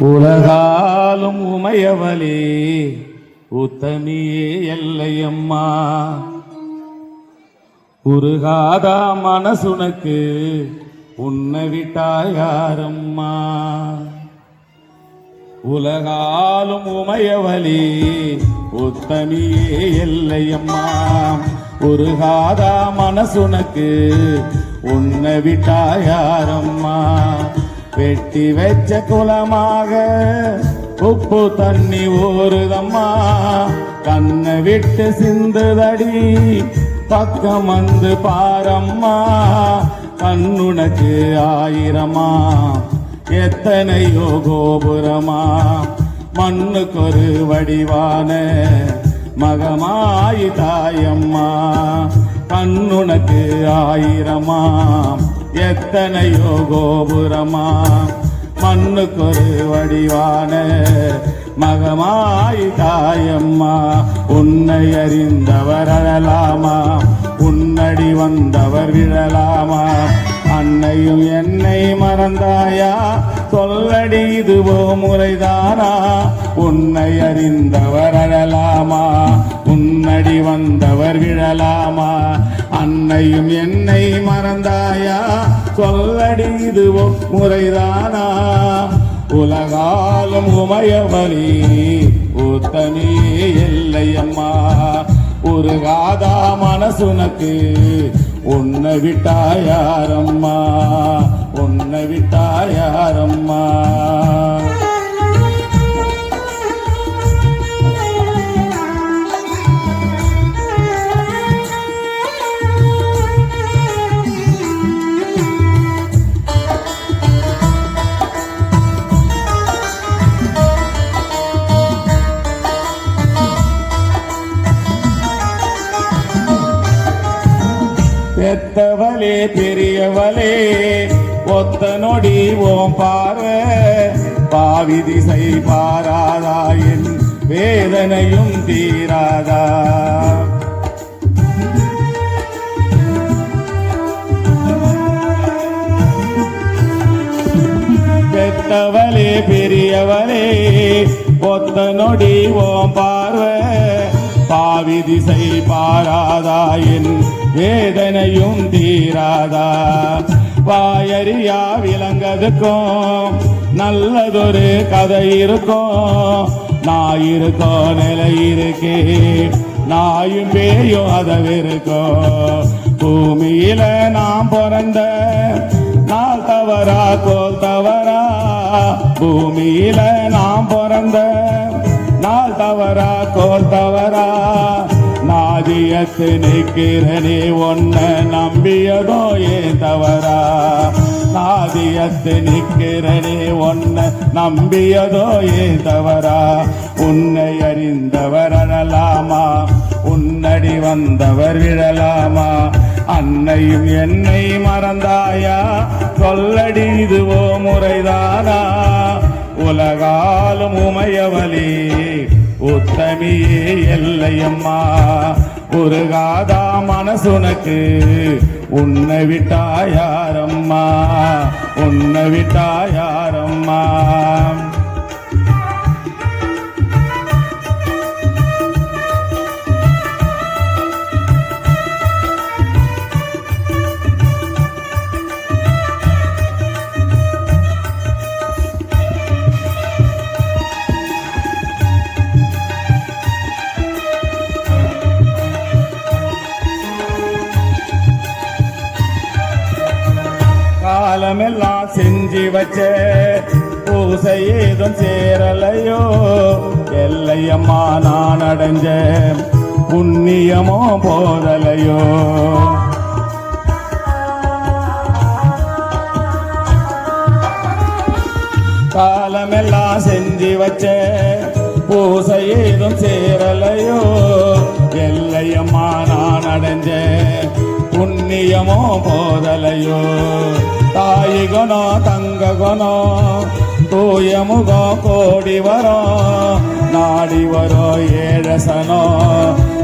உலகாலும் உமையவளே உத்தமியே எல்லையம்மா. உருகாதா மனசுனக்கு உன்னை விட்டாயாரம்மா உலகாலும் உமையவளே உத்தமியே எல்லையம்மா. உருகாதா மனசுனக்கு உன்னை விட்டாயாரம்மா வெட்டி வச்ச குலமாக உப்பு தண்ணி ஓருதம்மா கண்ணை விட்டு சிந்துதடி பக்கம் வந்து பாரம்மா. கண்ணுனக்கு ஆயிரமா எத்தனையோ கோபுரமா. மண்ணுக்கு ஒரு வடிவான மகமாயி தாயம்மா. கண்ணுனக்கு ஆயிரமா எத்தனையோ கோபுரமா மண்ணுக்கொரு வடிவான மகமாய் தாயம்மா உன்னை அறிந்தவர் அழலாமா உன்னடி வந்தவர் விழலாமா அன்னையும் என்னை மறந்தாயா சொல்லடி இதுவோ முறைதானா உன்னை அறிந்தவர் அழலாமா உன்னடி வந்தவர் விழலாமா அன்னையும் என்னை மறந்தாயா? சொல்லடி இது முறைதானா உலகாலும் உமையவனி ஊத்தமே இல்லையம்மா ஒரு காதா மனசுனக்கு உன்னை விட்டா யாரம்மா உன்னை விட்டா யாரம்மா பெத்தவளே பெரியவளே ஒத்த நொடி ஓம் பார. பாவி திசை பாராதா என் வேதனையும் தீராதா. பெத்தவளே பெரியவளே ஒத்த நொடி ஓம் பார்வை. பாவி திசை பாராதாயின் வேதனையும் தீராதா. வாயறியா விளங்கதுக்கும் நல்லதொரு கதை இருக்கும். நான் இருக்கோ நிலை இருக்கே நாயும் பேயும் அதவிருக்கும் பூமியில நாம் பிறந்த நாள் தவறா கோல் தவறா. பூமியில நாம் பிறந்த நாள் தவறா கோல் தவறா. நாதியத்து நிற்கிறனே ஒன்ன நம்பியதோ ஏன் தவறா? நாதியத்து நிற்கிறனே ஒன்ன நம்பியதோ ஏன் தவறா? உன்னை அறிந்தவர் அழலாமா? உன்னடி வந்தவர் விழலாமா? அன்னையும் என்னை மறந்தாயா? சொல்லடி இதுவோ முறைதானா? உலகாலும் உமையவளே உத்தமியே எல்லையம்மா. உருகாதா மனசுனக்கு உன்னை விட்டாயாரம்மா உன்னை விட்டாயாரம்மா காலமெல்லாம் செஞ்சு வச்ச பூசை ஏதும் சேரலையோ? எல்லையம்மா நான் அடைஞ்ச புண்ணியமோ போதலையோ? காலமெல்லாம் செஞ்சு வச்ச பூசை ஏதும் சேரலையோ? எல்லையம்மா நான் அடைஞ்சேன் புண்ணியமோ போதலையோ? தாய் குணம் தங்க குணம் தூய முகம் கோடி வரும் நாடி வரும் ஏழசனோ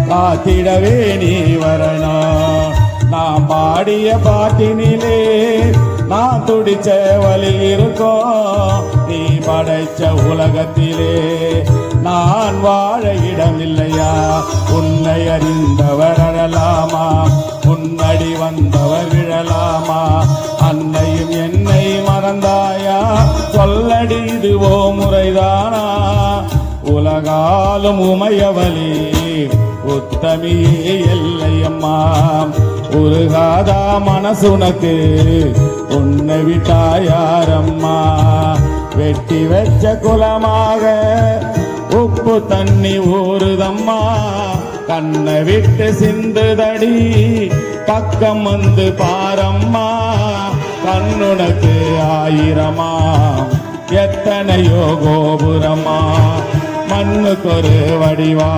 காத்திடவே நீ வரணும் நான் பாடிய பாட்டினிலே நான் துடிச்ச வழி இருக்கோம் நீ படைச்ச உலகத்திலே நான் வாழ இடமில்லையா? உன்னை அறிந்தவர் அழலாமா? உன்னடி வந்தவர் விழலாமா? அன்னையும் என்னை மறந்தாயா? சொல்லடி இதுவோ முறைதானா? உலகாலும் உமையவளே உத்தமியே எல்லையம்மா உருகாதா மனசு உனக்கு உன்னை விட்டாயாரம்மா வெட்டி வச்ச குலமாக உப்பு தண்ணி ஊறுதம்மா. கண்ணை விட்டு சிந்துதடி பக்கம் வந்து பாரம்மா கண்ணுனக்கு ஆயிரமா எத்தனையோ கோபுரமா மண்ணுக்கொரு வடிவா